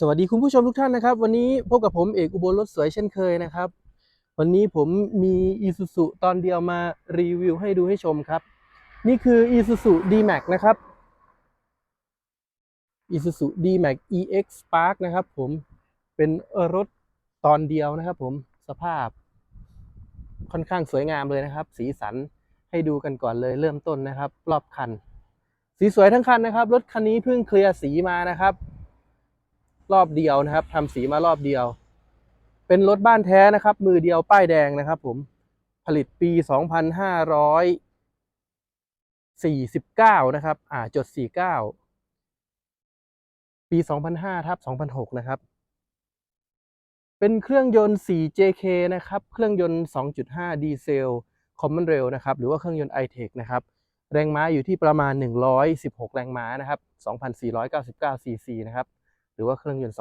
สวัสดีคุณผู้ชมทุกท่านนะครับ วันนี้พบกับผมเอกอุบลรถสวยเช่นเคยนะครับ วันนี้ผมมี Isuzu ตอนเดียวมารีวิวให้ดูให้ชมครับ นี่คือ Isuzu D-Max นะครับ Isuzu D-Max EX Spark นะครับผมเป็นรถตอนเดียวนะครับผมสภาพ ค่อนข้างสวยงามเลยนะครับ สีสันให้ดูกันก่อนเลยเริ่มต้นนะครับ รอบคัน สีสวยทั้งคันนะครับ รถคันนี้เพิ่งเคลียร์สีมานะครับ รอบเดียวนะครับทำสีมารอบเดียว เป็นรถบ้านแท้นะครับ มือเดียวป้ายแดงนะครับ ผมผลิตปี 2549 นะครับ อ่าจด 49 ปี 2005ทับ2006 นะครับ เป็นเครื่องยนต์ 4JK นะครับ เครื่องยนต์ 2.5 ดีเซล Common Rail นะครับ หรือว่าเครื่องยนต์ i-Tech นะครับ แรงม้าอยู่ที่ประมาณ 116 แรงม้านะครับ 2,499ซีซีนะครับ หรือว่าเครื่องยนต์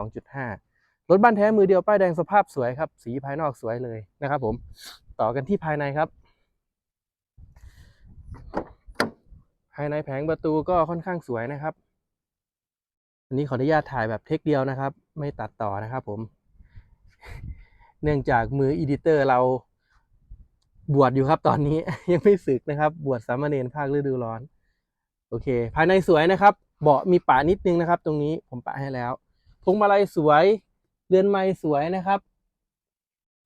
2.5 รถบ้านแท้มือเดียวป้ายแดงสภาพสวยครับ สีภายนอกสวยเลยนะครับผม ต่อกันที่ภายในครับ ภายในแผงประตูก็ค่อนข้างสวยนะครับ อันนี้ขออนุญาตถ่ายแบบเทคเดียวนะครับ ไม่ตัดต่อนะครับผม เนื่องจากมืออีดิเตอร์เราบวชอยู่ครับตอนนี้ยังไม่สึกนะครับ บวชสามเณรภาคฤดูร้อน โอเค ภายในสวยนะครับ เบาะมีป่านิดนึงนะครับ ตรงนี้ผมปะให้แล้ว พวงมาลัยสวย เรือนไม้สวยนะครับ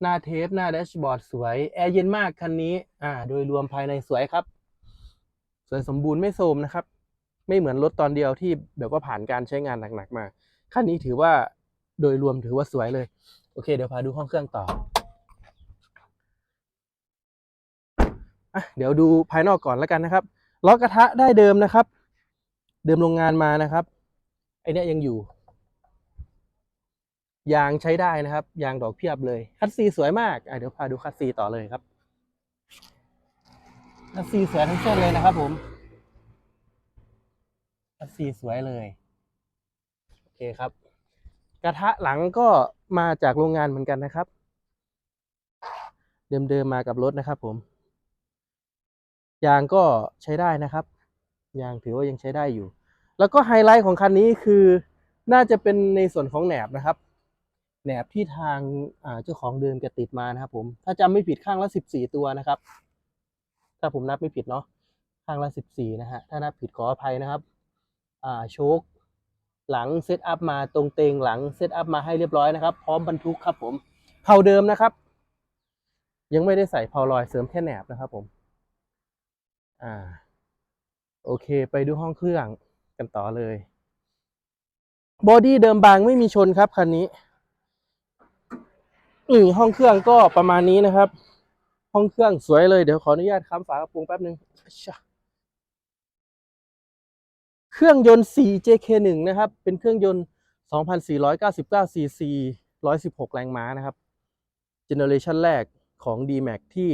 หน้าเทปหน้าแดชบอร์ดสวย แอร์เย็นมากคันนี้ อ่า โดยรวมภายในสวยครับ สวยสมบูรณ์ไม่โทรมนะครับ ไม่เหมือนรถตอนเดียวที่แบบว่าผ่านการใช้งานหนักๆมา คันนี้ถือว่าโดยรวมถือว่าสวยเลย โอเค เดี๋ยวพาดูห้องเครื่องต่ออะเดี๋ยวดูภายนอกก่อนแล้วกันนะครับล้อกระทะได้เดิมนะครับ เดิมโรงงานมานะครับไอเนี้ยยังอยู่ ยางใช้ได้นะครับ ยางดอกเพียบเลย คัตซีสวยมากเดี๋ยวพาดูคัตซีต่อเลยครับ คัตซีสวยทั้งเส้นเลยนะครับ ผม คัตซีสวยเลย โอเคครับ กระทะหลังก็มาจากโรงงานเหมือนกันนะครับ เดิมๆมากับรถนะครับ ผม ยางก็ใช้ได้นะครับ ยางถือว่ายังใช้ได้อยู่ แล้วก็ไฮไลท์ของคันนี้คือ น่าจะเป็นในส่วนของแหนบนะครับ แหนบที่ทางเจ้าของเดิมแกติดมานะครับผมถ้าจำไม่ผิดข้างละสิบสี่ตัวนะครับ ถ้าผมนับไม่ผิดเนาะข้างละสิบสี่นะฮะถ้านับผิดขออภัยนะครับโชคหลังเซตอัพมาตรงเตงหลังเซตอัพมาให้เรียบร้อยนะครับ พร้อมบรรทุกครับผมเผาเดิมนะครับ ยังไม่ได้ใส่เผาลอยเสริมแค่แหนบนะครับผม อ่า โอเค ไปดูห้องเครื่องกันต่อเลย บอดี้เดิมบางไม่มีชนครับคันนี้ อืมห้องเครื่องก็ประมาณนี้นะครับ ห้องเครื่องสวยเลยเดี๋ยวขออนุญาตค้ำฝากระโปรงแป๊บนึงเครื่องยนต์ 4JK1 นะครับ เป็นเครื่องยนต์ 2,499 cc 116 แรงม้านะครับเจเนอเรชันแรกของ D-Max ที่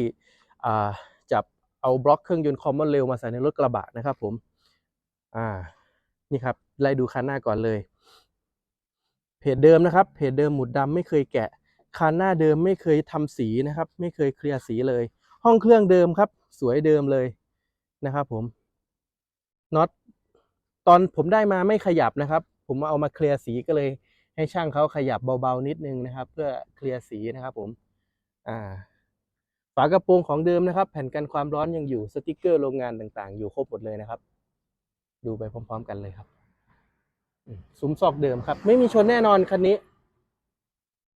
อ่าจับเอาบล็อกเครื่องยนต์ Common Rail มาใส่ในรถกระบะนะครับผมอ่านี่ครับไล่ดูคันหน้าก่อนเลย เพจเดิมนะครับ เพจเดิมหมุดดำไม่เคยแกะ คันหน้าเดิมไม่เคยทำสีนะครับ ไม่เคยเคลียร์สีเลย ห้องเครื่องเดิมครับ สวยเดิมเลยนะครับผมน็อตตอนผมได้มาไม่ขยับนะครับ ผมเอามาเคลียร์สีก็เลย ให้ช่างเขาขยับเบาๆนิดนึงนะครับ เพื่อเคลียร์สีนะครับ ผม อ่า ฝากระโปรงของเดิมนะครับ แผ่นกันความร้อนยังอยู่สติกเกอร์โรงงานต่างๆ อยู่ครบหมดเลยนะครับ ดูไปพร้อม ๆ กันเลยครับซุ้มซอกเดิมครับ ไม่มีชนแน่นอนคันนี้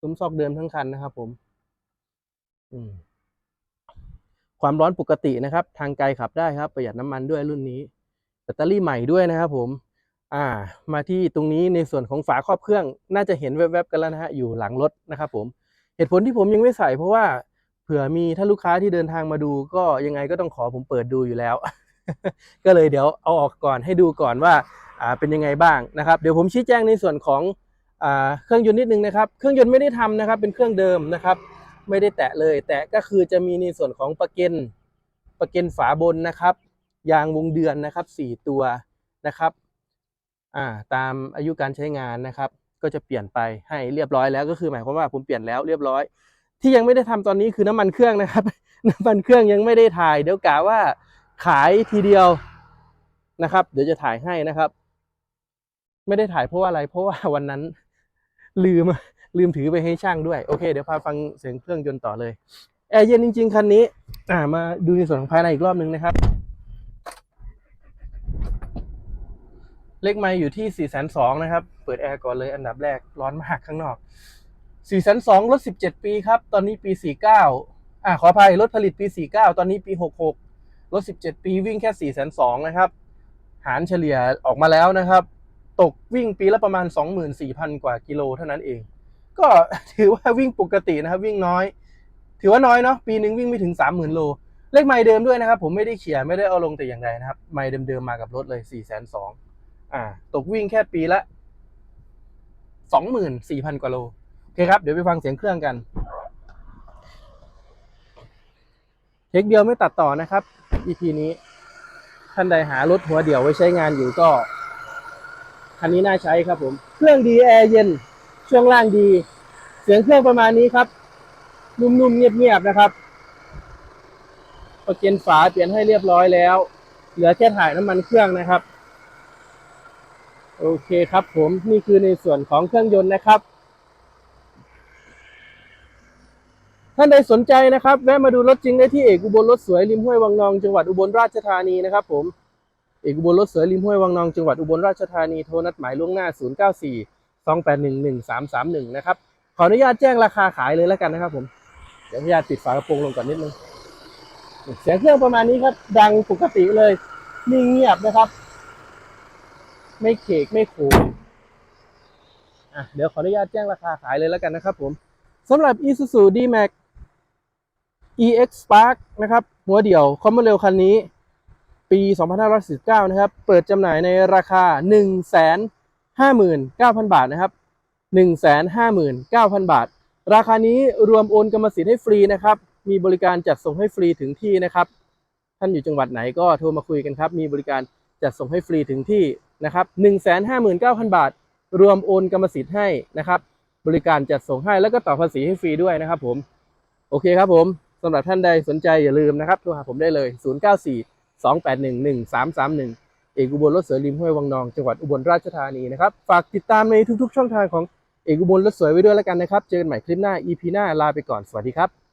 ซุ้มซอกเดิมทั้งคันนะครับ ผม อืมความร้อนปกตินะครับ ทางไกลขับได้ครับ ประหยัดน้ำมันด้วยรุ่นนี้แบตเตอรี่ใหม่ด้วยนะครับผม อ่า มาที่ตรงนี้ในส่วนของฝาครอบเครื่อง น่าจะเห็นแวบๆกันแล้วนะฮะอยู่หลังรถนะครับผมเหตุผลที่ผมยังไม่ใส่เพราะว่าเผื่อมีถ้าลูกค้าที่เดินทางมาดูก็ยังไงก็ต้องขอผมเปิดดูอยู่แล้ว ก็เลยเดี๋ยวเอาออกก่อนให้ดูก่อนว่า อ่าเป็นยังไงบ้างนะครับ เดี๋ยวผมชี้แจงในส่วนของ เครื่องยนต์นิดนึงนะครับ เครื่องยนต์ไม่ได้ทำนะครับ เป็นเครื่องเดิมนะครับ ไม่ได้แตะเลย แตะก็คือจะมีในส่วนของประเกนประเกนฝาบนนะครับ ยางวงเดือนนะครับสี่ตัวนะครับาตามอายุการใช้งานนะครับ ก็จะเปลี่ยนไปให้เรียบร้อยแล้วก็คือหมายความว่าผมเปลี่ยนแล้วเรียบร้อย ที่ยังไม่ได้ทำตอนนี้คือน้ำมันเครื่องนะครับ น้ำมันเครื่องยังไม่ได้ถ่าย เดี๋ยวกะว่าขายทีเดียวนะครับ เดี๋ยวจะถ่ายให้นะครับ ไม่ได้ถ่ายเพราะว่าอะไร เพราะว่าวันนั้น ลืมลืมถือไปให้ช่างด้วย โอเค เดี๋ยวพาฟังเสียงเครื่องยนต์ต่อเลยแอร์เย็นจริง ๆ คันนี้ อ่ามาดูในส่วนของภายในอีกรอบนึงนะครับ เลขไมล์อยู่ที่4 2 0 0 0นะครับ เปิดแอร์ก่อนเลยอันดับแรกร้อนมากข้างนอก4 2 0 0 0รถ 17 ปีครับ ตอนนี้ปี 49 อ่าขออภัยรถผลิตปี 49 ตอนนี้ปี 66 รถ 17 ปีวิ่งแค่4 2 0 0 0นะครับ หารเฉลี่ยออกมาแล้วนะครับ ตกวิ่งปีละประมาณ 24,000 กว่ากิโลเท่านั้นเอง ก็ถือว่าวิ่งปกตินะครับ วิ่งน้อย ถือว่าน้อยเนาะปีหนึ่งวิ่งไม่ถึง 30,000 โล เลขไมล์เดิมด้วยนะครับ ผมไม่ได้เขียไม่ได้เอาลงแต่อย่างใดนะครับ ไมล์เดิมๆมากับรถเลย4 2 0 0 0อ่า ตกวิ่งแค่ปีละ 24,000 กว่าโลโอเคครับ เดี๋ยวไปฟังเสียงเครื่องกันเทคเดียวไม่ตัดต่อนะครับ EP นี้ท่านใดหารถหัวเดี่ยวไว้ใช้งานอยู่ก็ คันนี้น่าใช้ครับผม เครื่องดีแอร์เย็น ช่วงล่างดี เสียงเครื่องประมาณนี้ครับ นุ่มๆเงียบๆนะครับประเกนฝาเปลี่ยนให้เรียบร้อยแล้ว เหลือแค่ถ่ายน้ำมันเครื่องนะครับ โอเคครับผมนี่คือในส่วนของเครื่องยนต์นะครับ ท่านใดสนใจนะครับ แวะมาดูรถจริงได้ที่เอกอุบลรถสวยริมห้วยวังนองจังหวัดอุบลราชธานีนะครับผม อกอุบลรถสวยริมห้วยวังนองจังหวัดอุบลราชธานีโทรนัดหมายล่วงหน้า 094 281 1331 นะครับ ขออนุญาตแจ้งราคาขายเลยแล้วกันนะครับ ผม เดี๋ยวอนุญาตปิดฝากระโปรงลงก่อนนิดนึง เสียงเครื่องประมาณนี้ครับ ดังปกติเลยนิ่งเงียบนะครับ ไม่เขกไม่โขงอะเดี๋ยวขออนุญาตแจ้งราคาขายเลยแล้วกันนะครับ ผมสำหรับ Isuzu D-Max EX Spark นะครับ หัวเดี่ยวคอมมอนเรลคันนี้ ปี 2519นะครับ เปิดจำหน่ายในราคา 159,000 บาทนะครับ 159,000 บาท ราคานี้รวมโอนกรรมสิทธิ์ให้ฟรีนะครับ มีบริการจัดส่งให้ฟรีถึงที่นะครับ ท่านอยู่จังหวัดไหนก็โทรมาคุยกันครับ มีบริการจัดส่งให้ฟรีถึงที่นะครับ 159,000 บาท รวมโอนกรรมสิทธิ์ให้นะครับ บริการจัดส่งให้แล้วก็ต่อภาษีให้ฟรีด้วยนะครับผม โอเคครับผมสำหรับท่านใดสนใจอย่าลืมนะครับโทรหาผมได้เลย 094 281 1331 เอกอุบลรถสวยริมห้วยวังนอง จังหวัดอุบลราชธานีนะครับ ฝากติดตามในทุกๆ ช่องทางของเอกอุบลรถสวยไว้ด้วยแล้วกันนะครับ เจอกันใหม่คลิปหน้า EP หน้าลาไปก่อน สวัสดีครับ